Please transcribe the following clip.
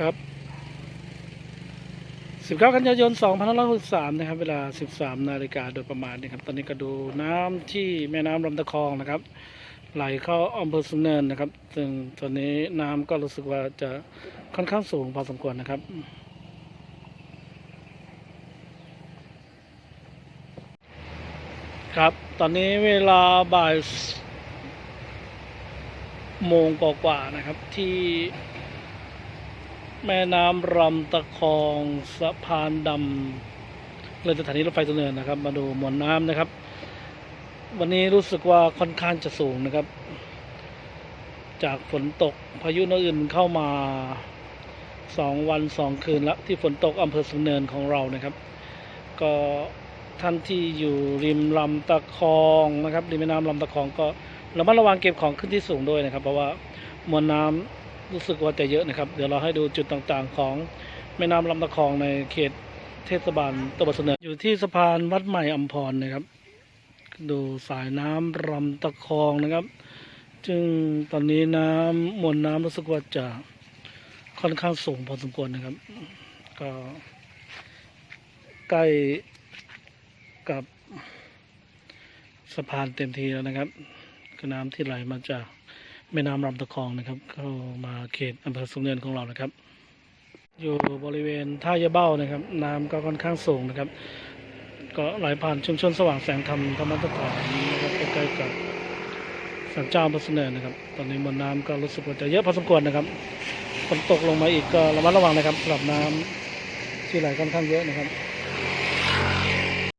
ครับ 19 กันยายน 2563 นะครับ เวลา 13 นาฬิกาโดยประมาณนะครับ ตอนนี้ก็ดูน้ำที่แม่น้ำลำตะคองนะครับ ไหลเข้าอำเภอสุนเนินนะครับ ซึ่งตอนนี้น้ำก็รู้สึกว่าจะค่อนข้างสูงพอสมควรนะครับครับ ตอนนี้เวลาบ่ายโมงกว่าๆนะครับ ที่ แม่น้ำลำตะคองสะพานดำเลยสถานีรถไฟสุนเนินนะครับ มาดูมวลน้ำนะครับ วันนี้รู้สึกว่าค่อนข้างจะสูงนะครับ จากฝนตกพายุนอื่นเข้ามาสองวันสองคืนแล้วที่ฝนตกอำเภอสุนเนินของเรานะครับ ก็ท่านที่อยู่ริมลำตะคองนะครับริมแม่น้ำลำตะคองก็ระมัดระวังเก็บของขึ้นที่สูงด้วยนะครับ เพราะว่ามวลน้ำ รู้สึกว่าจะเยอะนะครับ เดี๋ยวเราให้ดูจุดต่างๆ ของแม่น้ำลำตะคองในเขตเทศบาลตำบนเนินอยู่ที่สะพานวัดใหม่อัมพรนะครับ ดูสายน้ำลำตะคองนะครับซึ่งตอนนี้น้ำมวลน้ำรู้สึกว่าจะค่อนข้างสูงพอสมควรนะครับ ก็ใกล้กับสะพานเต็มทีแล้วนะครับก็น้ำที่ไหลมาจาก แม่น้ำลำตะคองนะครับ เข้ามาเขตอำเภอสุเนินของเรานะครับ อยู่บริเวณท่ายะเบ้านะครับ น้ำก็ค่อนข้างสูงนะครับ ก็ไหลผ่านชุมชนสว่างแสงธรรมธรรมสถานนะครับใกล้ๆกับสันเจ้าพระสุนเนินนะครับ ตอนนี้มวลน้ำก็รู้สึกว่าจะเยอะพอสมควรนะครับฝนตกลงมาอีกก็ระมัดระวังนะครับสำหรับน้ำที่ไหลค่อนข้างเยอะนะครับ